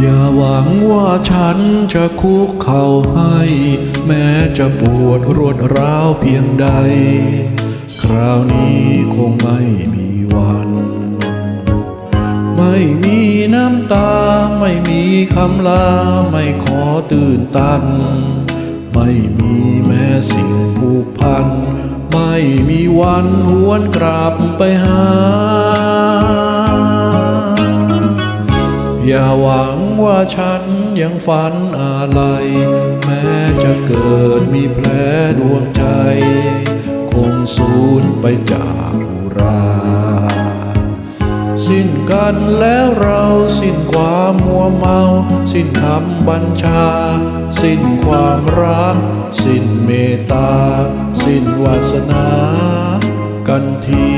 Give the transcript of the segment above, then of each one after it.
อย่าหวังว่าฉันจะคุกเข่าให้ แม้จะปวดรวดร้าวเพียงใด คราวนี้คงไม่มีวัน ไม่มีน้ำตา ไม่มีคำลา ไม่ขอตื่นตัน ไม่มีแม้สิ่งผูกพัน ไม่มีวันหวนกลับไปหา อย่าหวังว่าฉันยังฝันอะไร แม้จะเกิดมีแผลดวงใจ คงสูญไปจากุรา สิ้นกันแล้วเราสิ้นความมัวเมา สิ้นคำบัญชา สิ้นความรัก สิ้นเมตตา สิ้นวาสนากันที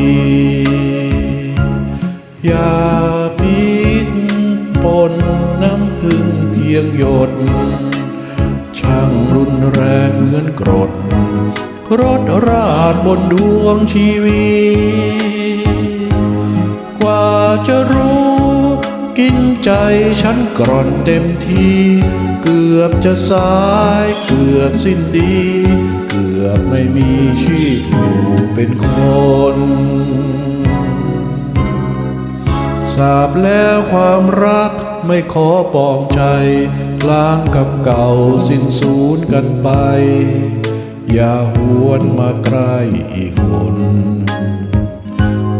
อย่าพิษปนน้ำพึ่งเพียงหยด ช่างรุนแรงเหมือนกรดรถราดบนดวงชีวิตกว่าจะรู้ กินใจฉันกร่อนเต็มทีเกือบจะสาย เกือบสิ้นดี เกือบไม่มีชีพอยู่เป็นคนทราบแล้วความรัก ไม่ขอปองใจล้างกับเก่าสิ้นสูญกันไป อย่าหวนมาใกล้อีกคน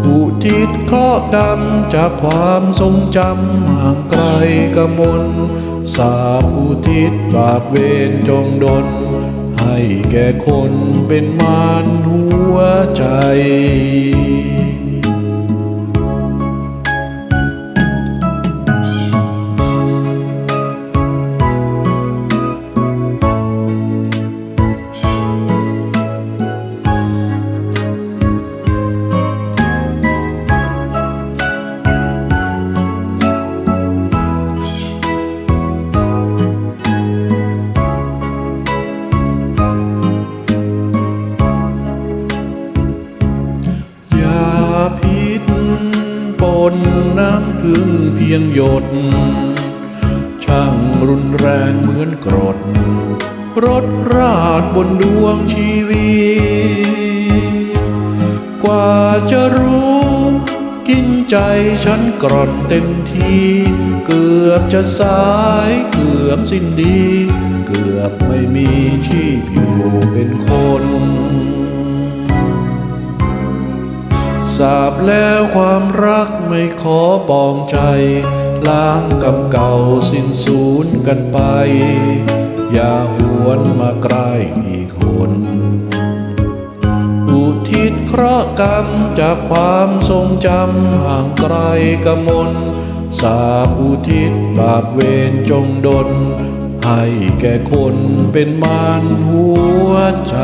อุทิศเคราะห์กรรมจากความทรงจำห่างไกลกมลสาบอุทิศบาปเวรจงดลให้แก่คนเป็นมารหัวใจ นน้ำพึ่งเพียงหยด ช่างรุนแรงเหมือนกรดรถราดบนดวงชีวิตกว่าจะรู้ กินใจฉันกร่อนเต็มที เกือบจะสายเกือบสิ้นดี เกือบไม่มีชีพอยู่เป็นคน ทราบแล้วความรักไม่ขอปองใจ ล้างกับเก่าสิ้นสูญกันไป อย่าหวนมาใกล้อีกคนอุทิศเคราะห์กรรมจากความทรงจำห่างไกลกมลสาบอุทิศบาปเวรจงดล ให้แก่คนเป็นมารหัวใจ